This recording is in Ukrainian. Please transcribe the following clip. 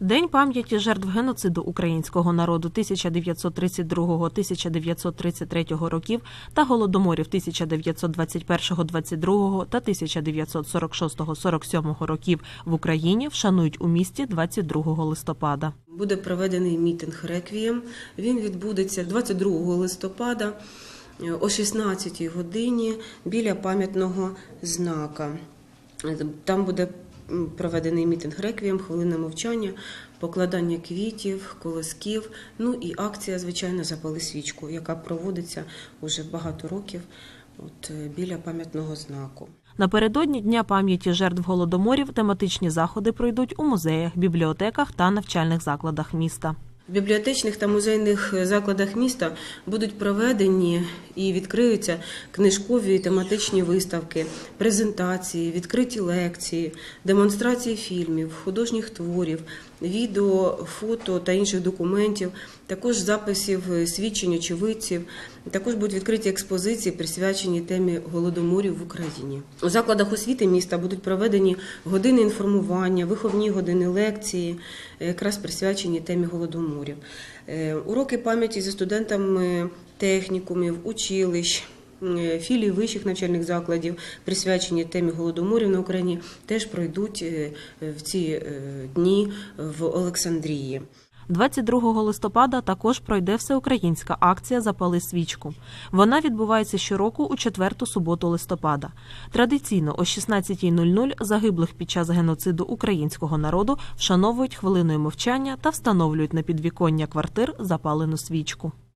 День пам'яті жертв геноциду українського народу 1932-1933 років та голодоморів 1921-22 та 1946-47 років в Україні вшанують у місті 22 листопада. Буде проведений мітинг реквієм. Він відбудеться 22 листопада о 16 годині біля пам'ятного знака. Е, Там буде проведений мітинг реквієм, хвилина мовчання, покладання квітів, колосків. Ну і акція, звичайно, запали свічку, яка проводиться уже багато років от, е, біля пам'ятного знаку. Напередодні Дня пам'яті жертв голодоморів тематичні заходи пройдуть у музеях, бібліотеках та навчальних закладах міста. В бібліотечних та музейних закладах міста будуть проведені і відкриються книжкові тематичні виставки, презентації, відкриті лекції, демонстрації фільмів, художніх творів, відео, фото та інших документів, також записів свідчень очевидців. Також будуть відкриті експозиції, присвячені темі голодоморів в Україні. У закладах освіти міста будуть проведені години інформування, виховні години лекції, якраз присвячені темі голодоморів. Е, Уроки пам'яті зі студентами технікумів, училищ. е, Філії вищих навчальних закладів, присвячені темі голодоморів на Україні, теж пройдуть е, в ці е, дні в Олександрії. 22 листопада також пройде всеукраїнська акція Запали свічку. Вона відбувається щороку у четверту суботу листопада. Традиційно о 16.00 загиблих під час геноциду українського народу вшановують хвилиною мовчання та встановлюють на підвіконня квартир запалену свічку.